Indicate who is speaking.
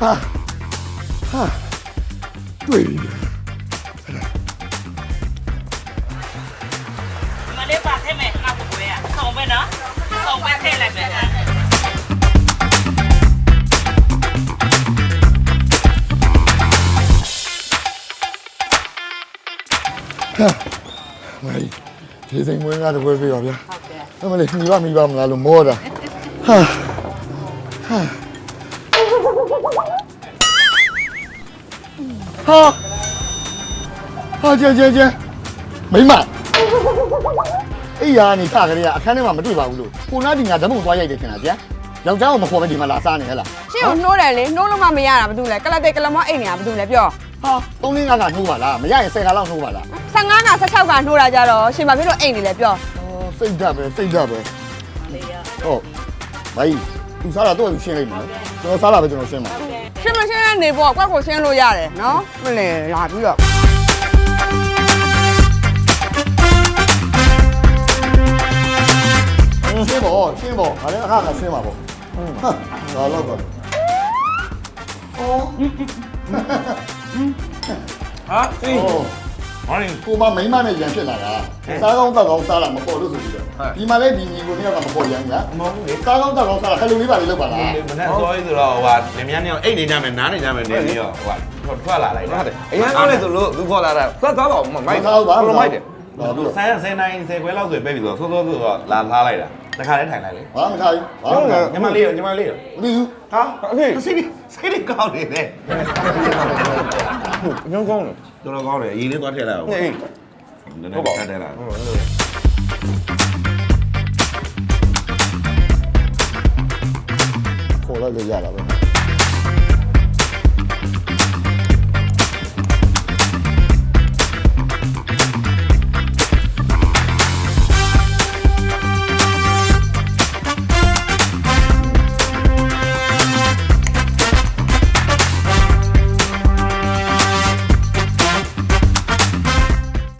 Speaker 1: ဟာဟာတွေ့ပြီ
Speaker 2: မလေးပါထဲမဲ့ငါ့ကိုရဆောင်ပဲနော်ဆောင်ပဲထဲလိုက်မယ်
Speaker 1: မလေးဒီစိန်မွေးငါတပွဲပြပါဗျာဟုတ်ကဲ့အမလေးမိဘမိဘမလားလို့မောတာဟာ ဟာဟာဟာကျဲကျဲကျဲမိမအေးယာနေခကြရအခန်းထဲမှာမတွေ့ပါဘူးလို့ကိုနာဒီငါဓမ္မုံသွားရိုက်တယ်ခင်ဗျာဗျာယောက်ျားကိုမခေါ်ပဲဒီမှာလာစားနေဟဲ့လား
Speaker 3: ရှင်းကိုနှိုးတယ်လေနှိုးလို့မှမရတာဘာလို့လဲကလတဲ့ကလမောအိတ်နေတာဘာလို့လဲပြော
Speaker 1: ဟာသုံးလင်းငါကနှိုးပါလားမရရင်10ခါလောက်နှိုးပါလား
Speaker 3: 15က16ကနှိုးတာကြတော့ရှင်ဘာဖြစ်လို့အိတ်နေလဲပြော
Speaker 1: အော်စိတ်ဓာတ်ပဲစိတ်ဓာတ်ပဲဟုတ်ဘာကြီး သူစားတာတော့သူရှင်းလိုက်မယ်ကျွန်တော်စားတာပဲကျွန်တော်ရှင်းပါ
Speaker 3: ရှင်းမရှင်းနေပေါ့ကွက်ကိုရှင်းလို့ရတယ်နော်မလဲလာပြီးတော့
Speaker 1: ရှင်းပါရှင်းပါဒါလည်းအခါကရှင်းပါပေါ့ဟာဒါတော့ပါ
Speaker 4: ဟာအေး
Speaker 1: ဟော
Speaker 4: ဟာရင်
Speaker 1: ကိုမမိမနဲ့ရန်ဖြစ်လာတာစားကောင်းတောက်ကောင်းစားလာမပေါ်လို့ဆိုပြီးတော့ဒီမှာလည်းဒီညီကိုနှစ်ယောက်ကမပေါ်ရမ်းလား
Speaker 4: မဟုတ်ဘူးလေ
Speaker 1: စားကောင်းတောက်ကောင်းစားလာဟယ်လိုလေးပါလေးလောက်ပါလား
Speaker 4: မနေ့စောရေးဆိုတော့ဟိုဟာလင်မယားနှစ်ယောက်အိတ်နေကြမယ်နားနေကြမယ်နေပြီးတော့ဟိုဟာထွက်လာလိုက်
Speaker 5: ဟုတ်တယ်အရင်ကောင်းနေဆိုလို့သူခေါ်လာတာသွားသွားပါဦးမိုက်
Speaker 1: မိုက်တော့ပါ
Speaker 5: မိုက်တယ်
Speaker 1: ဒါပြီးတော့
Speaker 4: ဆိုင်ဆယ်နိုင်ဆယ်ခွဲလောက်ဆိုပဲပြီဆိုတော့စောစောဆိုတော့လာထားလိုက်တာတခါလဲထိုင်လိုက်လေ
Speaker 1: ဘာမထားဘူးဘာမထား
Speaker 4: ညီမလေးရောညီမလေးရော
Speaker 1: မသိဘူး
Speaker 4: ဟာ
Speaker 5: အဖေ
Speaker 4: စိတ်စိတ်ကောင်းနေတယ်
Speaker 5: ညောင်းကောင်းတယ်
Speaker 4: တော်တော်ကောင်းတယ်အရင်လေးသွားထည့်လိုက်အောင်
Speaker 5: အေး
Speaker 4: နည်းနည်းထည့်ထည့်လိုက်
Speaker 1: ခေါ်လိုက်လို့ရတာပဲ